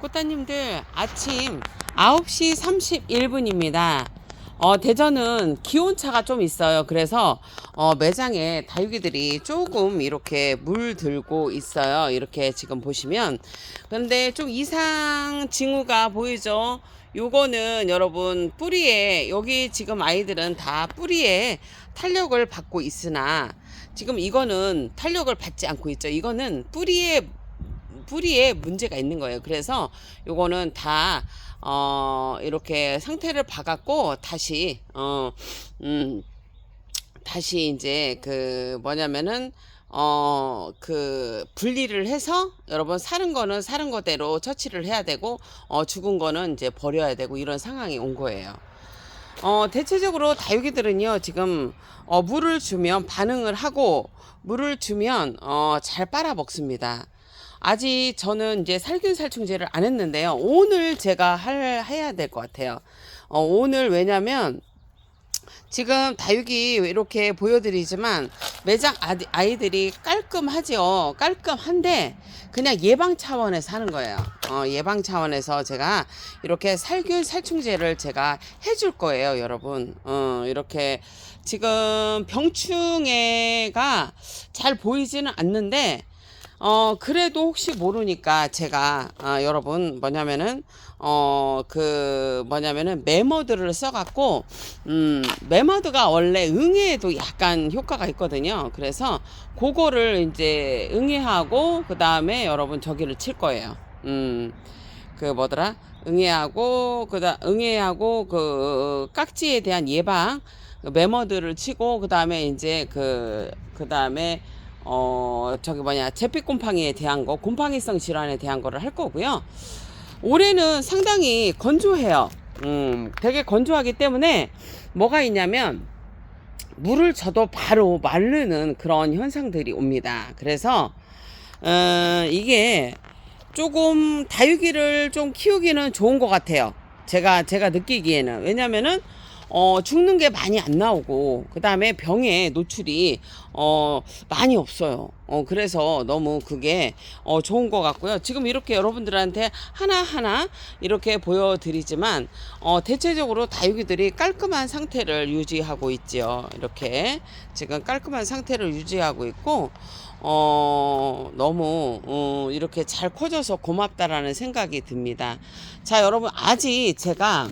꽃다님들 아침 9시 31분입니다. 어, 대전은 기온차가 좀 있어요. 그래서 어, 매장에 다육이들이 조금 이렇게 물 들고 있어요. 이렇게 지금 보시면. 근데 좀 이상 징후가 보이죠? 요거는 여러분 뿌리에 여기 지금 아이들은 다 뿌리에 탄력을 받고 있으나 지금 이거는 탄력을 받지 않고 있죠. 이거는 뿌리에 뿌리에 문제가 있는 거예요. 그래서 요거는 다, 어, 이렇게 상태를 봐갖고 다시, 어, 음, 다시 이제 그 뭐냐면은, 어, 그 분리를 해서 여러분 사는 거는 사는 거대로 처치를 해야 되고, 어, 죽은 거는 이제 버려야 되고 이런 상황이 온 거예요. 어, 대체적으로 다육이들은요, 지금, 어, 물을 주면 반응을 하고, 물을 주면, 어, 잘 빨아 먹습니다. 아직 저는 이제 살균 살충제를 안 했는데요. 오늘 제가 할, 해야 될 것 같아요. 어, 오늘 왜냐면, 지금 다육이 이렇게 보여드리지만 매장 아이들이 깔끔하죠. 깔끔한데 그냥 예방 차원에서 하는 거예요. 어, 예방 차원에서 제가 이렇게 살균 살충제를 제가 해줄 거예요, 여러분. 어, 이렇게 지금 병충해가 잘 보이지는 않는데 어, 그래도 혹시 모르니까 제가, 아, 여러분, 뭐냐면은, 어, 그, 뭐냐면은, 메머드를 써갖고, 음, 메머드가 원래 응애에도 약간 효과가 있거든요. 그래서, 그거를 이제 응애하고, 그 다음에 여러분 저기를 칠 거예요. 음, 그 뭐더라? 응애하고, 그 다, 응애하고, 그, 깍지에 대한 예방, 그 메머드를 치고, 그 다음에 이제 그, 그 다음에, 어 저기 뭐냐 제빛 곰팡이에 대한 거 곰팡이성 질환에 대한 거를 할 거고요. 올해는 상당히 건조해요. 음 되게 건조하기 때문에 뭐가 있냐면 물을 줘도 바로 마르는 그런 현상들이 옵니다. 그래서 어 이게 조금 다육이를 좀 키우기는 좋은 것 같아요. 제가 제가 느끼기에는. 왜냐면은 어, 죽는 게 많이 안 나오고, 그 다음에 병에 노출이, 어, 많이 없어요. 어, 그래서 너무 그게, 어, 좋은 것 같고요. 지금 이렇게 여러분들한테 하나하나 이렇게 보여드리지만, 어, 대체적으로 다육이들이 깔끔한 상태를 유지하고 있지요. 이렇게. 지금 깔끔한 상태를 유지하고 있고, 어, 너무, 어, 이렇게 잘 커져서 고맙다라는 생각이 듭니다. 자, 여러분, 아직 제가,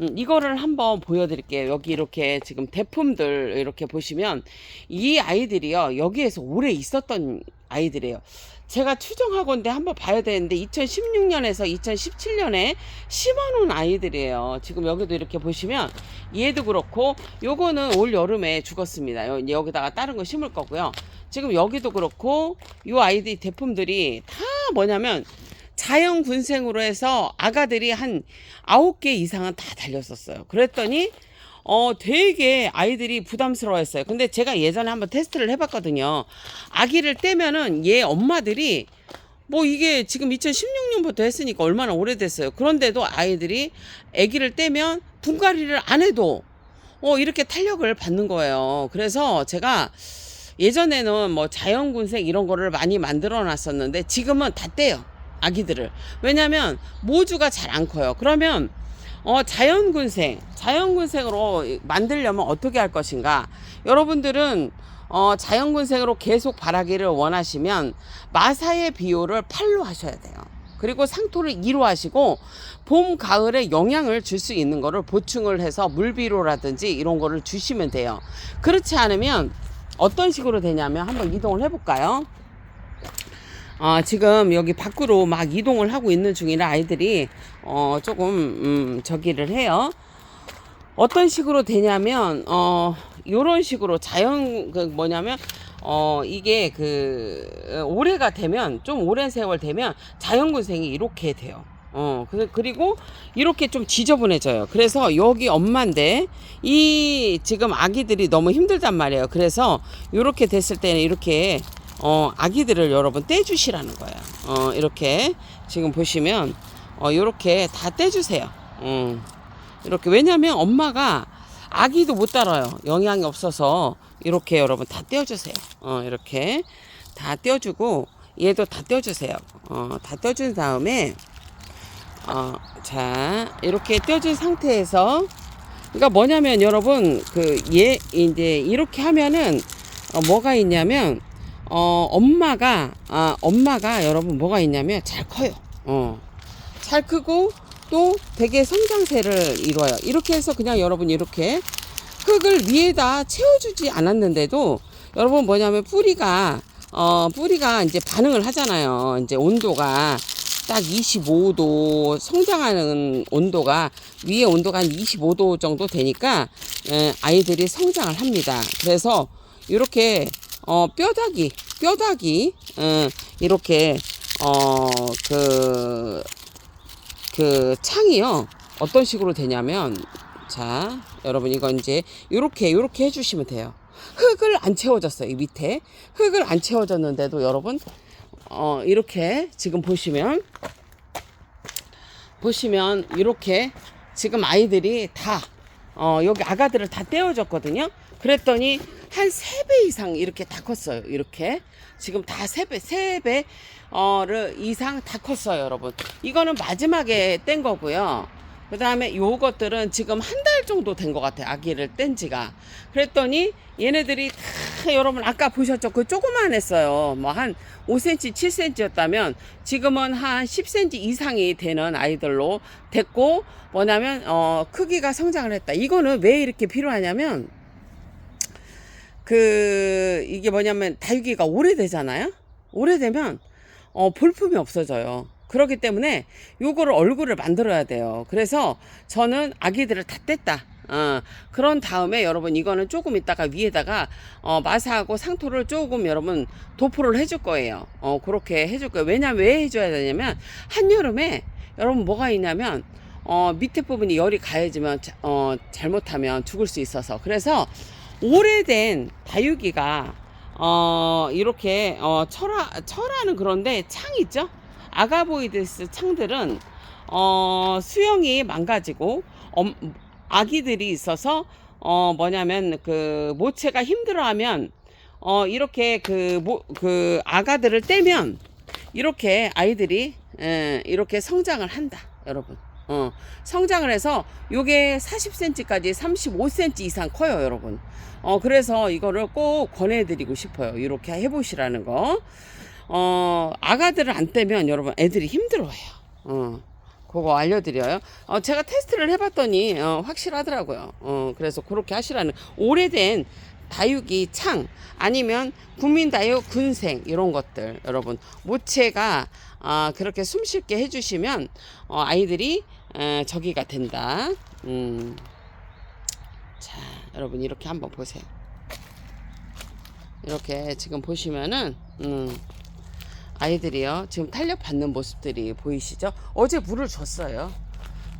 음, 이거를 한번 보여드릴게요. 여기 이렇게 지금 대품들 이렇게 보시면 이 아이들이요. 여기에서 오래 있었던 아이들이에요. 제가 추정하건데 한번 봐야 되는데 2016년에서 2017년에 심어놓은 아이들이에요. 지금 여기도 이렇게 보시면 얘도 그렇고 요거는 올 여름에 죽었습니다. 여- 여기다가 다른 거 심을 거고요. 지금 여기도 그렇고 요 아이들 대품들이 다 뭐냐면 자연 군생으로 해서 아가들이 한 아홉 개 이상은 다 달렸었어요. 그랬더니 어 되게 아이들이 부담스러워 했어요. 근데 제가 예전에 한번 테스트를 해봤거든요. 아기를 떼면은 얘 엄마들이 뭐 이게 지금 2016년부터 했으니까 얼마나 오래됐어요. 그런데도 아이들이 아기를 떼면 분갈이를 안 해도 어 이렇게 탄력을 받는 거예요. 그래서 제가 예전에는 뭐 자연군색 이런 거를 많이 만들어 놨었는데 지금은 다 떼요. 아기들을. 왜냐면 모주가 잘 안 커요. 그러면 어 자연군색, 자연군색으로 만들려면 어떻게 할 것인가? 여러분들은 어 자연군색으로 계속 바라기를 원하시면 마사의 비율을 8로 하셔야 돼요. 그리고 상토를 2로 하시고 봄 가을에 영향을 줄 수 있는 거를 보충을 해서 물비료라든지 이런 거를 주시면 돼요. 그렇지 않으면 어떤 식으로 되냐면 한번 이동을 해볼까요? 어, 지금 여기 밖으로 막 이동을 하고 있는 중이라 아이들이 어, 조금 음, 저기를 해요. 어떤 식으로 되냐면 어 요런 식으로 자연 그 뭐냐면 어 이게 그 올해가 되면 좀 오랜 세월 되면 자연군생이 이렇게 돼요. 어 그- 그리고 이렇게 좀 지저분해져요. 그래서 여기 엄마인데 이 지금 아기들이 너무 힘들단 말이에요. 그래서 이렇게 됐을 때는 이렇게 어 아기들을 여러분 떼주시라는 거예요. 어 이렇게 지금 보시면 어 이렇게 다 떼주세요. 음. 이렇게 왜냐면 엄마가 아기도 못 따라요. 영양이 없어서 이렇게 여러분 다 떼어주세요. 어 이렇게 다 떼어주고 얘도 다 떼어주세요. 어 다 떼어준 다음에 어, 자, 이렇게 떼어준 상태에서, 그러니까 뭐냐면 여러분, 그, 얘, 이제 이렇게 하면은, 어, 뭐가 있냐면, 어, 엄마가, 아, 엄마가 여러분 뭐가 있냐면 잘 커요. 어. 잘 크고 또 되게 성장세를 이뤄요. 이렇게 해서 그냥 여러분 이렇게 흙을 위에다 채워주지 않았는데도 여러분 뭐냐면 뿌리가 어 뿌리가 이제 반응을 하잖아요. 이제 온도가 딱 25도 성장하는 온도가 위에 온도가 한 25도 정도 되니까 에, 아이들이 성장을 합니다. 그래서 이렇게 어 뼈다귀 뼈다귀 어, 이렇게 어 그 그 창이요. 어떤 식으로 되냐면 자 여러분 이건 이제 요렇게 요렇게 해주시면 돼요. 흙을 안 채워졌어요 이 밑에. 흙을 안 채워졌는데도 여러분 어 이렇게 지금 보시면 보시면 이렇게 지금 아이들이 다 어, 여기 아가들을 다 떼어줬거든요. 그랬더니 한 세 배 이상 이렇게 다 컸어요. 이렇게. 지금 다 세 배, 세 배, 어를 이상 다 컸어요, 여러분. 이거는 마지막에 뗀 거고요. 그 다음에 요것들은 지금 한 달 정도 된 것 같아요. 아기를 뗀 지가. 그랬더니 얘네들이 다 여러분 아까 보셨죠? 그 조그만 했어요. 뭐 한 5cm, 7cm였다면 지금은 한 10cm 이상이 되는 아이들로 됐고 뭐냐면 어 크기가 성장을 했다. 이거는 왜 이렇게 필요하냐면 그 이게 뭐냐면 다육이가 오래되잖아요. 오래되면 어 볼품이 없어져요. 그렇기 때문에 요거를 얼굴을 만들어야 돼요. 그래서 저는 아기들을 다 뗐다. 어, 그런 다음에 여러분 이거는 조금 있다가 위에다가 어, 마사하고 상토를 조금 여러분 도포를 해줄 거예요. 어, 그렇게 해줄 거예요. 왜냐면 왜 해줘야 되냐면 한여름에 여러분 뭐가 있냐면 어, 밑에 부분이 열이 가해지면 자- 어, 잘못하면 죽을 수 있어서 그래서 오래된 다육이가 어, 이렇게 어, 철화 철화는 그런데 창 있죠? 아가보이드스 창들은 어, 수영이 망가지고 엄, 아기들이 있어서 어 뭐냐면 그 모체가 힘들어하면 어 이렇게 그 모 그 아가들을 떼면 이렇게 아이들이 에, 이렇게 성장을 한다 여러분 어 성장을 해서 요게 40cm까지 35cm 이상 커요 여러분. 어 그래서 이거를 꼭 권해드리고 싶어요. 이렇게 해보시라는 거 어 아가들을 안 떼면 여러분 애들이 힘들어해요. 어 그거 알려드려요. 어, 제가 테스트를 해봤더니 어, 확실하더라고요. 어, 그래서 그렇게 하시라는 오래된 다육이 창 아니면 국민다육 군생 이런 것들 여러분. 모체가 아, 그렇게 숨쉽게 해주시면 어, 아이들이 에, 저기가 된다. 음. 자 여러분 이렇게 한번 보세요. 이렇게 지금 보시면은 음. 아이들이요. 지금 탄력 받는 모습들이 보이시죠? 어제 물을 줬어요.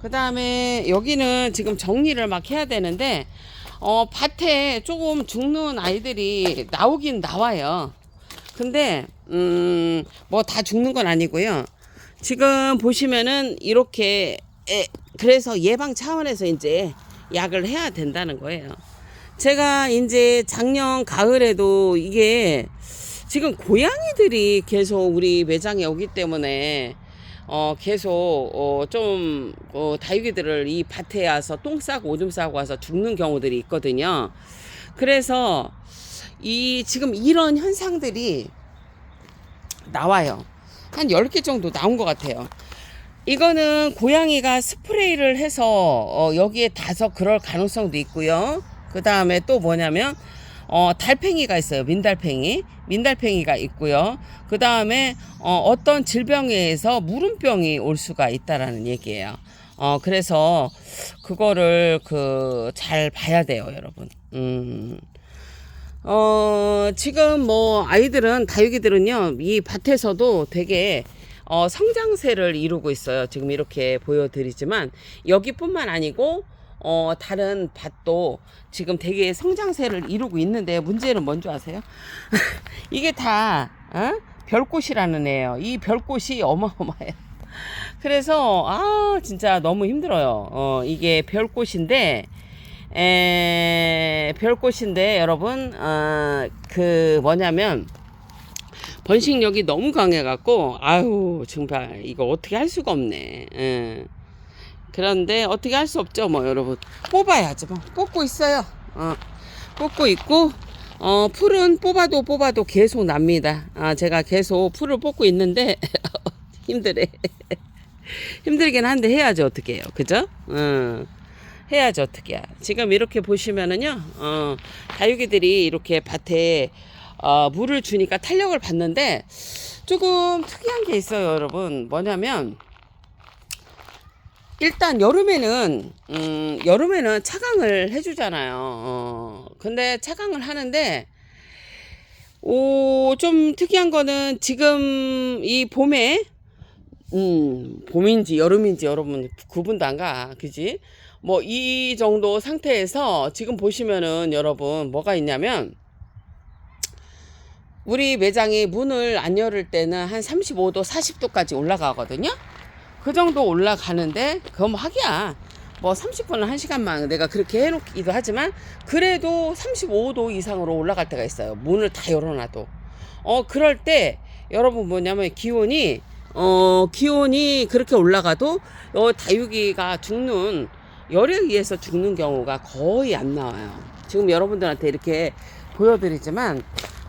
그 다음에 여기는 지금 정리를 막 해야 되는데, 어, 밭에 조금 죽는 아이들이 나오긴 나와요. 근데, 음, 뭐 다 죽는 건 아니고요. 지금 보시면은 이렇게, 에, 그래서 예방 차원에서 이제 약을 해야 된다는 거예요. 제가 이제 작년 가을에도 이게 지금 고양이들이 계속 우리 매장에 오기 때문에 어 계속 어좀 어, 다육이들을 이 밭에 와서 똥 싸고 오줌 싸고 와서 죽는 경우들이 있거든요. 그래서 이 지금 이런 현상들이 나와요. 한 10개 정도 나온 것 같아요. 이거는 고양이가 스프레이를 해서 어, 여기에 닿아서 그럴 가능성도 있고요. 그 다음에 또 뭐냐면 어, 달팽이가 있어요. 민달팽이. 민달팽이가 있고요. 그 다음에 어, 어떤 질병에 의해서 무름병이 올 수가 있다라는 얘기예요. 어, 그래서 그거를 그 잘 봐야 돼요, 여러분. 음. 어, 지금 뭐 아이들은 다육이들은요. 이 밭에서도 되게 어, 성장세를 이루고 있어요. 지금 이렇게 보여드리지만 여기뿐만 아니고 어, 다른 밭도 지금 되게 성장세를 이루고 있는데 문제는 뭔지 아세요? 이게 다 어? 별꽃이라는 애예요. 이 별꽃이 어마어마해요. 그래서 아 진짜 너무 힘들어요. 어, 이게 별꽃인데 에, 별꽃인데 여러분 어, 그 뭐냐면 번식력이 너무 강해갖고 아유 정말 이거 어떻게 할 수가 없네. 예. 그런데 어떻게 할 수 없죠, 뭐 여러분 뽑아야지 뭐 뽑고 있어요. 어, 뽑고 있고 어, 풀은 뽑아도 뽑아도 계속 납니다. 아, 제가 계속 풀을 뽑고 있는데 힘들해. 힘들긴 한데 해야지 어떻게 해요, 그죠? 어, 해야지 어떻게 해. 지금 이렇게 보시면은요, 어, 다육이들이 이렇게 밭에 어, 물을 주니까 탄력을 받는데 조금 특이한 게 있어요, 여러분. 뭐냐면 일단 여름에는 음, 여름에는 차강을 해주잖아요. 어, 근데 차강을 하는데 오, 좀 특이한 거는 지금 이 봄에 음, 봄인지 여름인지 여러분 구분도 안 가. 그지? 뭐 이 정도 상태에서 지금 보시면은 여러분 뭐가 있냐면 우리 매장이 문을 안 열을 때는 한 35도, 40도까지 올라가거든요. 그 정도 올라가는데 그건 뭐 하기야. 뭐 30분은 1시간만 내가 그렇게 해놓기도 하지만 그래도 35도 이상으로 올라갈 때가 있어요. 문을 다 열어놔도. 어 그럴 때 여러분 뭐냐면 기온이 어 기온이 그렇게 올라가도 어 다육이가 죽는 열에 의해서 죽는 경우가 거의 안 나와요. 지금 여러분들한테 이렇게 보여드리지만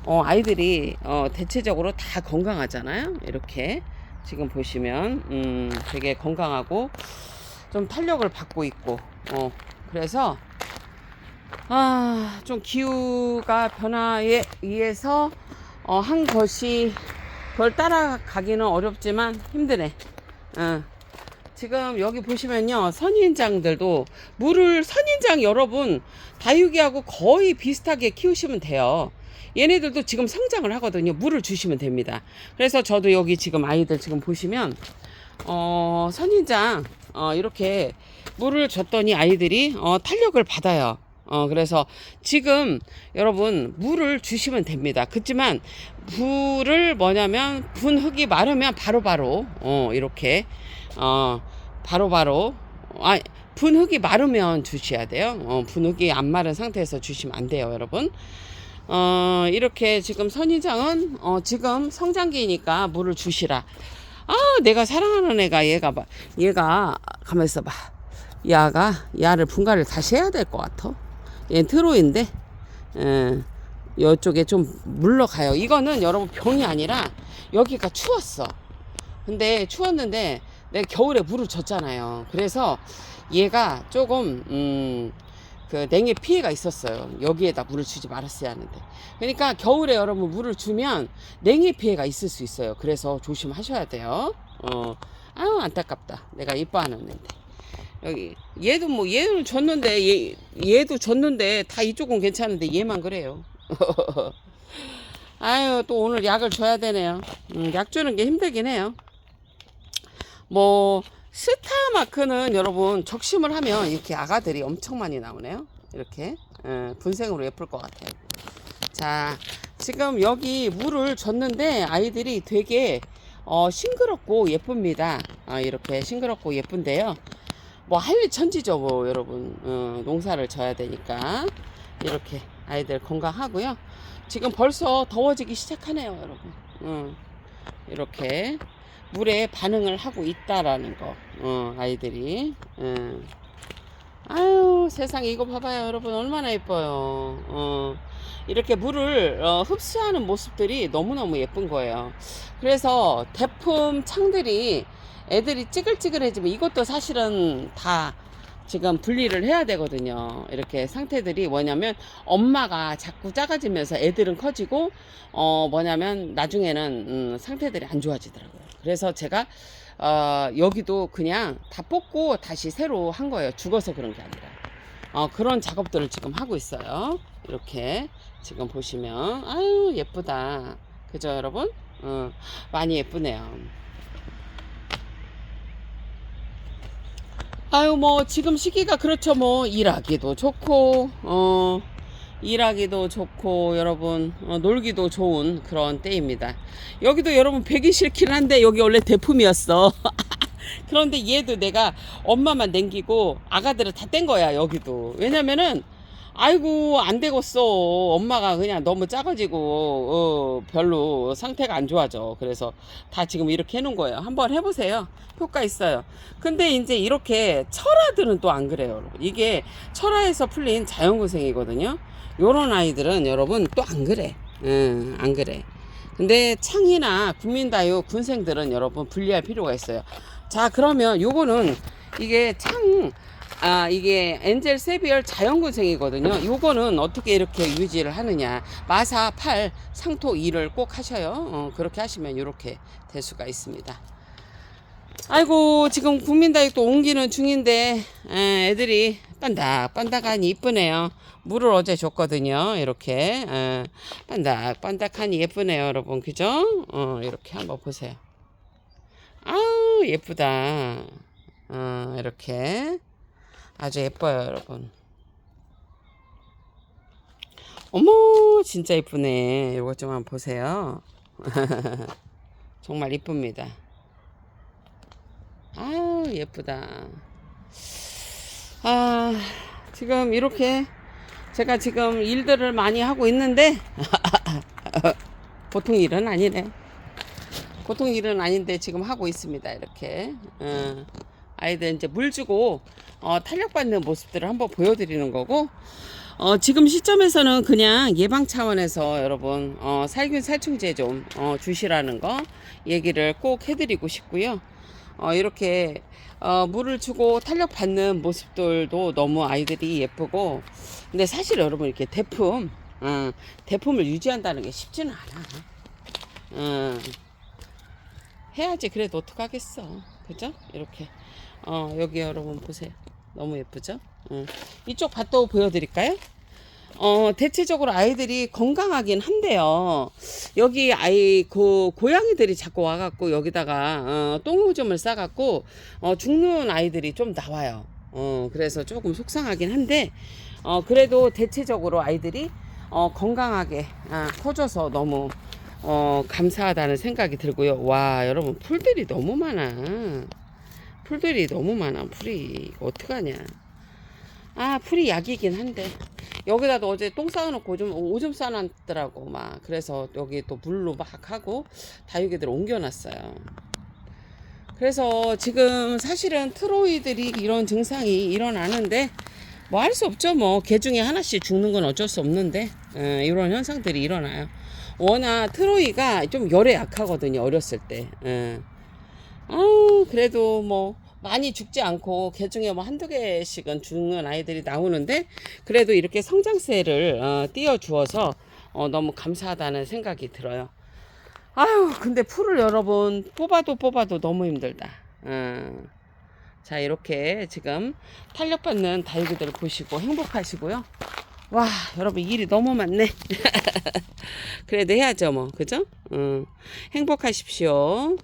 어 아이들이 어 대체적으로 다 건강하잖아요. 이렇게 지금 보시면 음 되게 건강하고 좀 탄력을 받고 있고 어 그래서 아 좀 기후가 변화에 의해서 어, 한 것이 그걸 따라가기는 어렵지만 힘드네. 어. 지금 여기 보시면요 선인장들도 물을 선인장 여러분 다육이하고 거의 비슷하게 키우시면 돼요. 얘네들도 지금 성장을 하거든요. 물을 주시면 됩니다. 그래서 저도 여기 지금 아이들 지금 보시면 어, 선인장 어, 이렇게 물을 줬더니 아이들이 어, 탄력을 받아요. 어, 그래서 지금 여러분 물을 주시면 됩니다. 그렇지만 물을 뭐냐면 분 흙이 마르면 바로바로 어, 이렇게 어, 바로 바로 아, 분 흙이 마르면 주셔야 돼요. 어, 분 흙이 안 마른 상태에서 주시면 안 돼요, 여러분. 어, 이렇게 지금 선인장은 어, 지금 성장기니까 물을 주시라. 아, 내가 사랑하는 애가 얘가 봐. 얘가 가만 있어 봐. 야가 야를 분갈이를 다시 해야 될 것 같아. 얘 트로인데, 에, 이쪽에 좀 물러가요. 이거는 여러분 병이 아니라 여기가 추웠어. 근데 추웠는데 내가 겨울에 물을 줬잖아요. 그래서 얘가 조금 음, 그 냉해 피해가 있었어요. 여기에다 물을 주지 말았어야 하는데. 그러니까 겨울에 여러분 물을 주면 냉해 피해가 있을 수 있어요. 그래서 조심하셔야 돼요. 어, 아유 안타깝다. 내가 이뻐하는 애인데. 여기 얘도 뭐 얘는 줬는데 얘 얘도 줬는데 다 이쪽은 괜찮은데 얘만 그래요. 아유 또 오늘 약을 줘야 되네요. 음, 약 주는 게 힘들긴 해요. 뭐 스타마크는 여러분 적심을 하면 이렇게 아가들이 엄청 많이 나오네요. 이렇게 예, 분생으로 예쁠 것 같아요. 자 지금 여기 물을 줬는데 아이들이 되게 어, 싱그럽고 예쁩니다. 아, 이렇게 싱그럽고 예쁜데요. 뭐 한리천지죠, 뭐 여러분 어, 농사를 져야 되니까 이렇게 아이들 건강하고요. 지금 벌써 더워지기 시작하네요, 여러분. 어, 이렇게 물에 반응을 하고 있다라는 거, 어, 아이들이. 어. 아유, 세상에 이거 봐봐요, 여러분. 얼마나 예뻐요. 어, 이렇게 물을 어, 흡수하는 모습들이 너무너무 예쁜 거예요. 그래서 대품 창들이 애들이 찌글찌글해지면 이것도 사실은 다 지금 분리를 해야 되거든요. 이렇게 상태들이 뭐냐면 엄마가 자꾸 작아지면서 애들은 커지고 어 뭐냐면 나중에는 음, 상태들이 안 좋아지더라고요. 그래서 제가 어 여기도 그냥 다 뽑고 다시 새로 한 거예요. 죽어서 그런 게 아니라. 어 그런 작업들을 지금 하고 있어요. 이렇게 지금 보시면 아유 예쁘다. 그죠 여러분? 어, 많이 예쁘네요. 아유 뭐 지금 시기가 그렇죠 뭐 일하기도 좋고 어 일하기도 좋고 여러분 어, 놀기도 좋은 그런 때입니다. 여기도 여러분 배기 싫긴 한데 여기 원래 대품이었어. 그런데 얘도 내가 엄마만 냉기고 아가들을 다 뗀 거야 여기도. 왜냐면은 아이고 안 되겠어. 엄마가 그냥 너무 작아지고 어, 별로 상태가 안 좋아져. 그래서 다 지금 이렇게 해놓은 거예요. 한번 해보세요. 효과 있어요. 근데 이제 이렇게 철화들은 또 안 그래요 이게 철화에서 풀린 자연고생이거든요 요런 아이들은 여러분 또 안 그래 응, 안 그래 근데 창이나 국민다육 군생들은 여러분 분리할 필요가 있어요 자 그러면 요거는 이게 창 아, 이게 엔젤 세비얼 자연군생이거든요. 요거는 어떻게 이렇게 유지를 하느냐. 마사 8, 상토 2를 꼭 하셔요. 어, 그렇게 하시면 이렇게 될 수가 있습니다. 아이고, 지금 국민다육도 옮기는 중인데, 에, 애들이 반닥 반닥하니 이쁘네요. 물을 어제 줬거든요. 이렇게. 에, 반닥 반닥하니 예쁘네요, 여러분. 그죠? 어, 이렇게 한번 보세요. 아우, 예쁘다. 어, 이렇게. 아주 예뻐요, 여러분. 어머, 진짜 예쁘네. 이거 좀 한번 보세요. 정말 이쁩니다. 아우, 예쁘다. 아, 지금 이렇게 제가 지금 일들을 많이 하고 있는데, 보통 일은 아니네. 보통 일은 아닌데 지금 하고 있습니다. 이렇게. 어, 아이들 이제 물 주고 어, 탄력받는 모습들을 한번 보여드리는 거고 어, 지금 시점에서는 그냥 예방 차원에서 여러분 어, 살균 살충제 좀 어, 주시라는 거 얘기를 꼭 해드리고 싶고요. 어, 이렇게 어, 물을 주고 탄력 받는 모습들도 너무 아이들이 예쁘고 근데 사실 여러분 이렇게 대품 어, 대품을 유지한다는 게 쉽지는 않아. 어, 해야지 그래도 어떡하겠어. 그죠? 이렇게. 어 여기 여러분 보세요. 너무 예쁘죠? 어. 이쪽 밭도 보여드릴까요 어 대체적으로 아이들이 건강하긴 한데요 여기 아이 그 고양이들이 자꾸 와갖고 여기다가 어, 똥오줌을 싸갖고 어, 죽는 아이들이 좀 나와요 어 그래서 조금 속상하긴 한데 어 그래도 대체적으로 아이들이 어 건강하게 아, 커져서 너무 어, 감사하다는 생각이 들고요. 와, 여러분, 풀들이 너무 많아. 풀들이 너무 많아, 풀이. 어떡하냐. 아, 풀이 약이긴 한데. 여기다도 어제 똥 쌓아놓고 오줌, 오줌 싸놨더라고, 막. 그래서 여기 또 물로 막 하고 다육이들 옮겨놨어요. 그래서 지금 사실은 트로이들이 이런 증상이 일어나는데, 뭐 할 수 없죠, 뭐. 개 중에 하나씩 죽는 건 어쩔 수 없는데, 에, 이런 현상들이 일어나요. 워낙 트로이가 좀 열에 약하거든요 어렸을 때. 예. 아우 그래도 뭐 많이 죽지 않고 개 중에 뭐 한두 개씩은 죽는 아이들이 나오는데 그래도 이렇게 성장세를 어, 띄워 주어서 어, 너무 감사하다는 생각이 들어요. 아유 근데 풀을 여러분 뽑아도 뽑아도 너무 힘들다. 어. 자 이렇게 지금 탄력받는 다육이들 보시고 행복하시고요. 와 여러분 일이 너무 많네 그래도 해야죠 뭐 그죠 응. 행복하십시오